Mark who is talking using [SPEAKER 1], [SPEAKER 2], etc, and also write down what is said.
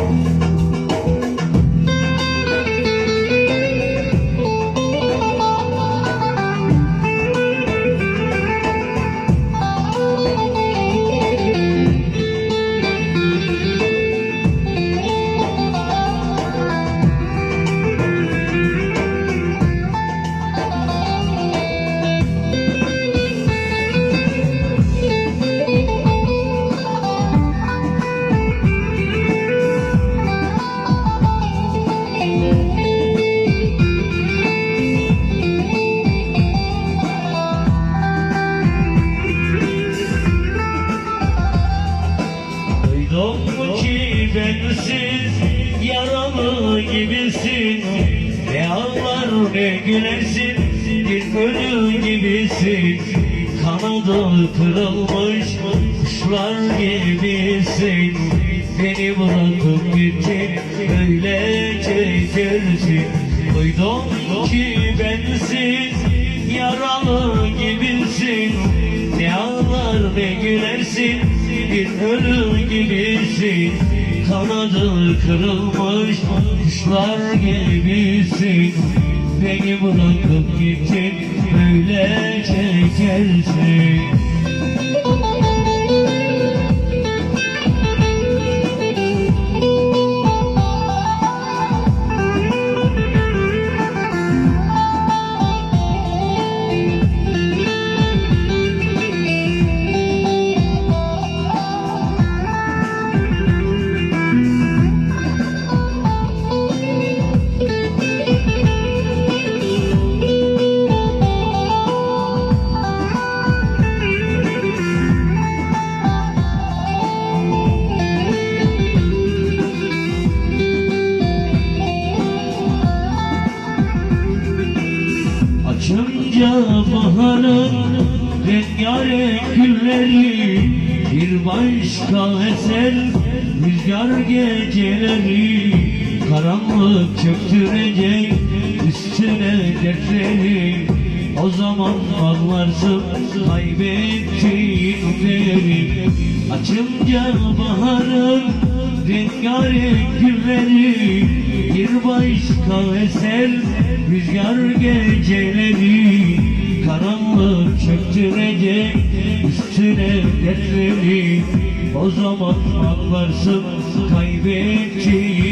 [SPEAKER 1] Amen. Duydum bensiz yaralı gibisin? Ne ağlar ne gülersin? Bir ölü gibisin. Kanadı kırılmış kuşlar gibisin. Beni bırakıp gittin öylece gelsin Duydum ki bensiz yaralı gibisin? Ne ağlar ne gülersin bir ölü gibisin. Kanadı kırılmış kuşlar gibisin. Beni bırakıp gittin öylece gelsin Açınca baharın rengarenk gülleri Bir başka eser rüzgar geceleri Karanlık çöktürecek üstüne dertleri. O zaman ağlarsın kaybettiğinleri Açınca baharın rengarenk gülleri Bir başka eser rüzgar geceleri üstüne dertleri O zaman ağlarsın kaybettiğin değeri